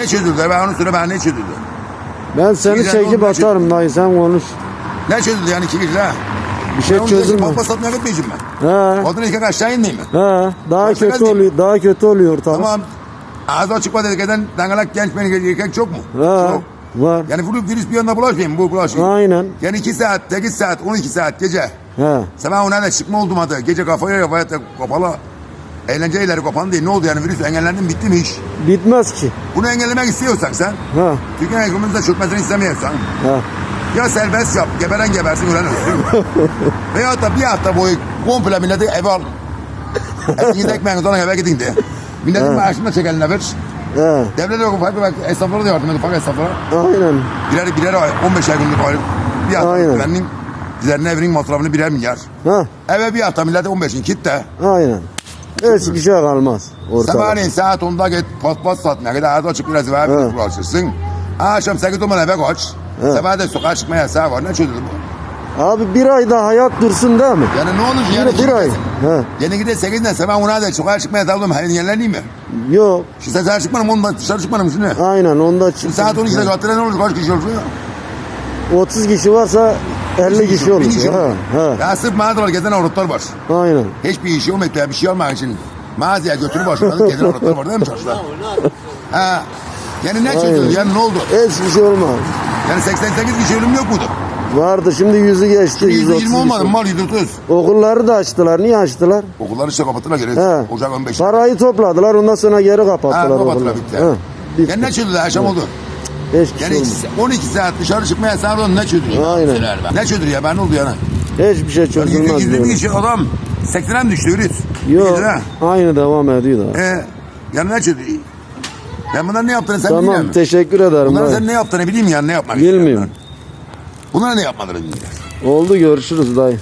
Ne çözüldü? Ben onu söyle ben ne çözüldü? Ben seni Güzel çekip olmuş. atarım dayı sen konuş. Ne çözüldü yani iki gece ha? Bir şey çözülmez. Papa satmaya gitmeyeceğim ben. He. Odun ilk aşağı inmeyeyim mi? He. Daha Yoksa kötü oluyor. Daha kötü oluyor tabii. Tamam. Ağzı açık var dedik eden dangalak genç beni erkek çok mu? He. Çok. Var. Yani bu virüs bir yanına bulaşmayayım bu bulaşayım. Aynen. Yani 2 saat, 8 saat, 12 saat gece. He. Sabah ona da çıkma oldum adı. Gece kafaya kafaya kapalı. Eğlence ileri kapandı değil. Ne oldu yani virüs engellendin bitti mi iş? Bitmez ki. Bunu engellemek istiyorsan sen, Ha. Türkiye ekonomimizde çökmesini istemiyorsan, Ha. ya serbest yap, geberen gebersin, ölen ölsün. Veyahut da bir hafta boyu komple milleti eve al. Eskiniz ekmeğiniz ona eve gidin de. Milletin maaşını da çek eline ver. He. Devlet yok ufak esnaflara da yardım edin, esnaflara. Aynen. Birer birer ay, 15 ay günlük aylık. Bir hafta Aynen. güvenliğin üzerine evinin masrafını birer milyar. Ha. Eve bir hafta millete 15'in kit de. Aynen. Hiçbir şey kalmaz ortada. Sabahleyin saat 10'da git paspas satmaya kadar ağzı açık biraz Evet. bir uğraşırsın. Akşam 8 10 eve kaç. Sabah da sokağa çıkma yasağı var. Ne çözülür bu? Abi bir ay daha hayat dursun değil mi? Yani ne olur yani? Bir, bir ay. He. Yeni gide 8'den sabah 10'a da sokağa çıkma yasağı oğlum. Hani yerleneyim mi? Yok. Şimdi sen dışarı çıkmadım ondan dışarı çıkmadım şimdi. Aynen onda Şimdi saat 12'de caddede ne olur? Kaç kişi olur? 30 kişi varsa 50 kişi olur. Kişi Ha. Ha. Ya sırf mağazalar gezen avratlar var. Aynen. Hiçbir işi olmayıp da bir şey olmayan için mağazaya götürüp başladık gezen avratlar var değil mi çarşıda? Ha. Yani ne çözüldü? Yani ne oldu? Hiçbir şey olmaz. Yani 88 kişi ölüm yok muydu? Vardı şimdi yüzü geçti. 130 120 olmadı mı? kişi. Mal 130. Okulları da açtılar. Niye açtılar? Okulları işte kapattılar geri. He. Ocak 15. Parayı topladılar ondan sonra geri Ha kapattılar kapattılar okulları. bitti. Ha, bitti. Yani ne çözüldü? Akşam oldu. Hiçbir şey Yani olmaz. 12 saat dışarı çıkmaya sağ olun ne çözülüyor? Aynen. Ne çözülüyor ya? Ben ne oldu yani? Hiçbir şey çözülmez 120 böyle. kişi adam 80'e mi düştü virüs? Yok. Aynı devam ediyor da. Ee, yani ne çözülüyor? Ben bunları ne yaptığını sen biliyor Tamam musun? teşekkür ederim. Bunları dayı. sen ne yaptığını bileyim yani ne yapmak Bilmiyorum. Bunlara ne yapmadığını bilmiyorum. Oldu görüşürüz dayı.